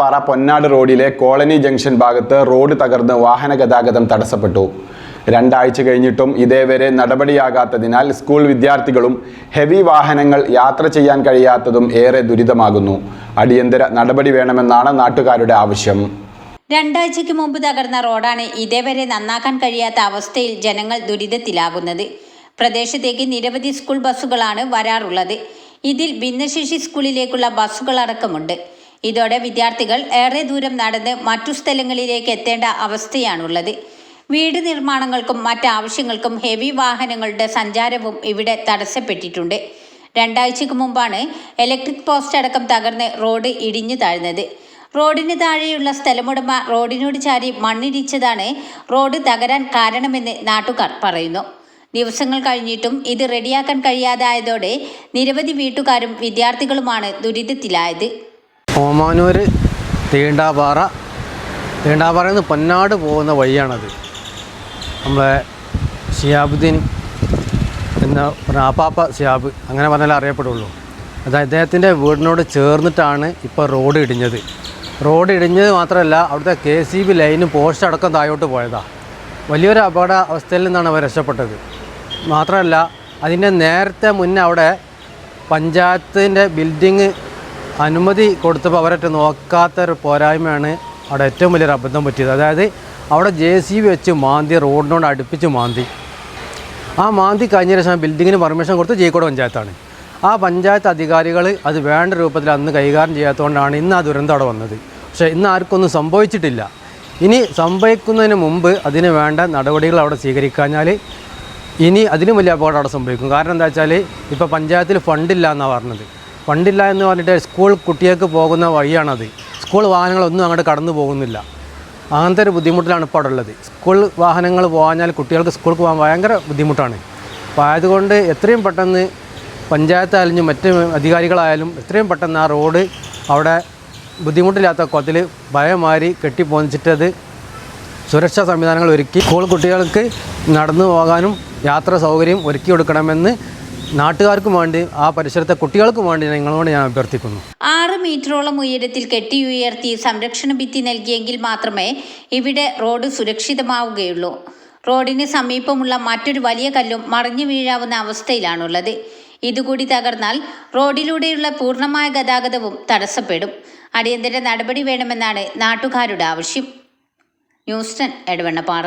പാറ പൊന്നാട് റോഡിലെ colony junction ഭാഗത്ത് റോഡ് തകർന്ന് വാഹന ഗതാഗതം തടസ്സപ്പെട്ടു. രണ്ടാഴ്ച കഴിഞ്ഞിട്ടും ഇതേവരെ നടപടിയാകാത്തതിനാൽ സ്കൂൾ വിദ്യാർത്ഥികളും ഹെവി വാഹനങ്ങൾ യാത്ര ചെയ്യാൻ കഴിയാത്തതും ഏറെ ദുരിതമാകുന്നു. അടിയന്തര നടപടി വേണമെന്നാണ് നാട്ടുകാരുടെ ആവശ്യം. രണ്ടാഴ്ചയ്ക്ക് മുമ്പ് തകർന്ന റോഡാണ് ഇതേവരെ നന്നാക്കാൻ കഴിയാത്ത അവസ്ഥയിൽ ജനങ്ങൾ ദുരിതത്തിലാകുന്നത്. പ്രദേശത്തേക്ക് നിരവധി സ്കൂൾ ബസ്സുകളാണ് വരാറുള്ളത്. ഇതിൽ ഭിന്നശേഷി സ്കൂളിലേക്കുള്ള ബസ്സുകളടക്കമുണ്ട്. ഇതോടെ വിദ്യാർത്ഥികൾ ഏറെ ദൂരം നടന്ന് മറ്റു സ്ഥലങ്ങളിലേക്ക് എത്തേണ്ട അവസ്ഥയാണുള്ളത്. വീട് നിർമ്മാണങ്ങൾക്കും മറ്റാവശ്യങ്ങൾക്കും ഹെവി വാഹനങ്ങളുടെ സഞ്ചാരവും ഇവിടെ തടസ്സപ്പെട്ടിട്ടുണ്ട്. രണ്ടാഴ്ചക്ക് മുമ്പാണ് ഇലക്ട്രിക് പോസ്റ്റ് അടക്കം തകർന്ന് റോഡ് ഇടിഞ്ഞു താഴ്ന്നത്. റോഡിന് താഴെയുള്ള സ്ഥലമുടമ റോഡിനോട് ചാരി മണ്ണിടിച്ചതാണ് റോഡ് തകരാൻ കാരണമെന്ന് നാട്ടുകാർ പറയുന്നു. ദിവസങ്ങൾ കഴിഞ്ഞിട്ടും ഇത് റെഡിയാക്കാൻ കഴിയാതായതോടെ നിരവധി വീട്ടുകാരും വിദ്യാർത്ഥികളുമാണ് ദുരിതത്തിലായത്. ഓമാനൂർ തീണ്ടാപാറ. തീണ്ടാപാറയിൽ നിന്ന് പൊന്നാട് പോകുന്ന വഴിയാണത്. നമ്മളെ ഷിയാബുദ്ദീൻ എന്ന പറഞ്ഞ സിയാബ് അങ്ങനെ പറഞ്ഞാലേ അറിയപ്പെടുള്ളൂ. അത് അദ്ദേഹത്തിന്റെ വീടിനോട് ചേർന്നിട്ടാണ് ഇപ്പോൾ റോഡ് ഇടിഞ്ഞത്. റോഡ് ഇടിഞ്ഞത് മാത്രമല്ല അവിടുത്തെ കെ സി ബി ലൈനും പോസ്റ്റ് അടക്കം താഴോട്ട് പോയതാണ് വലിയൊരു അപകട അവസ്ഥയിൽ നിന്നാണ് അവർ രക്ഷപ്പെട്ടത്. മാത്രമല്ല അതിന്റെ നേരത്തെ മുന്നേ അവിടെ പഞ്ചായത്തിന്റെ ബിൽഡിങ് അനുമതി കൊടുത്തപ്പോൾ അവരൊക്കെ നോക്കാത്തൊരു പോരായ്മയാണ് അവിടെ ഏറ്റവും വലിയൊരു അബദ്ധം പറ്റിയത്. അതായത് അവിടെ ജെ സി ബി വെച്ച് മാന്തി റോഡിനോട് അടുപ്പിച്ച് മാന്തി. ആ മാന്തി കഴിഞ്ഞ ശേഷം ബിൽഡിങ്ങിന് പെർമിഷൻ കൊടുത്ത് ജയിക്കോട് പഞ്ചായത്താണ്. ആ പഞ്ചായത്ത് അധികാരികൾ അത് വേണ്ട രൂപത്തിൽ അന്ന് കൈകാര്യം ചെയ്യാത്തതുകൊണ്ടാണ് ഇന്ന് ആ ദുരന്തം അവിടെ വന്നത്. പക്ഷേ ഇന്ന് ആർക്കൊന്നും സംഭവിച്ചിട്ടില്ല. ഇനി സംഭവിക്കുന്നതിന് മുമ്പ് അതിന് വേണ്ട നടപടികൾ അവിടെ സ്വീകരിക്കാഞ്ഞാൽ ഇനി അതിലും വലിയ അപകടം അവിടെ സംഭവിക്കും. കാരണം എന്താ വെച്ചാൽ ഇപ്പോൾ പഞ്ചായത്തിൽ ഫണ്ടില്ല എന്നാണ് പറഞ്ഞത്. ഫണ്ടില്ല എന്ന് പറഞ്ഞിട്ട് സ്കൂൾ കുട്ടികൾക്ക് പോകുന്ന വഴിയാണത്. സ്കൂൾ വാഹനങ്ങളൊന്നും അങ്ങോട്ട് കടന്നു പോകുന്നില്ല. അങ്ങനത്തെ ഒരു ബുദ്ധിമുട്ടിലാണ് ഇപ്പോൾ അവിടെ ഉള്ളത്. സ്കൂൾ വാഹനങ്ങൾ പോകാഞ്ഞാൽ കുട്ടികൾക്ക് സ്കൂൾക്ക് പോകാൻ ഭയങ്കര ബുദ്ധിമുട്ടാണ്. അപ്പോൾ ആയതുകൊണ്ട് എത്രയും പെട്ടെന്ന് പഞ്ചായത്തായാലും മറ്റ് അധികാരികളായാലും എത്രയും പെട്ടെന്ന് ആ റോഡ് അവിടെ ബുദ്ധിമുട്ടില്ലാത്ത കൊത്തിൽ ഭയമാരി കെട്ടിപ്പോന്നിച്ചിട്ടത് സുരക്ഷാ സംവിധാനങ്ങൾ ഒരുക്കി സ്കൂൾ കുട്ടികൾക്ക് നടന്നു പോകാനും യാത്രാ സൗകര്യം ഒരുക്കി കൊടുക്കണമെന്ന് നാട്ടുകാർക്കും വേണ്ടി ആ പരിസരത്തെ കുട്ടികൾക്കും വേണ്ടി നിങ്ങളോട് ഞാൻ അഭ്യർത്ഥിക്കുന്നു. ആറ് മീറ്ററോളം ഉയരത്തിൽ കെട്ടി ഉയർത്തി സംരക്ഷണ ഭിത്തി നൽകിയെങ്കിൽ മാത്രമേ ഇവിടെ റോഡ് സുരക്ഷിതമാവുകയുള്ളൂ. റോഡിന് സമീപമുള്ള മറ്റൊരു വലിയ കല്ലും മറിഞ്ഞു വീഴാവുന്ന അവസ്ഥയിലാണുള്ളത്. ഇതുകൂടി തകർന്നാൽ റോഡിലൂടെയുള്ള പൂർണമായ ഗതാഗതവും തടസ്സപ്പെടും. അടിയന്തര നടപടി വേണമെന്നാണ് നാട്ടുകാരുടെ ആവശ്യം. ന്യൂസ്റ്റൺ എടവണ്ണപ്പാറ.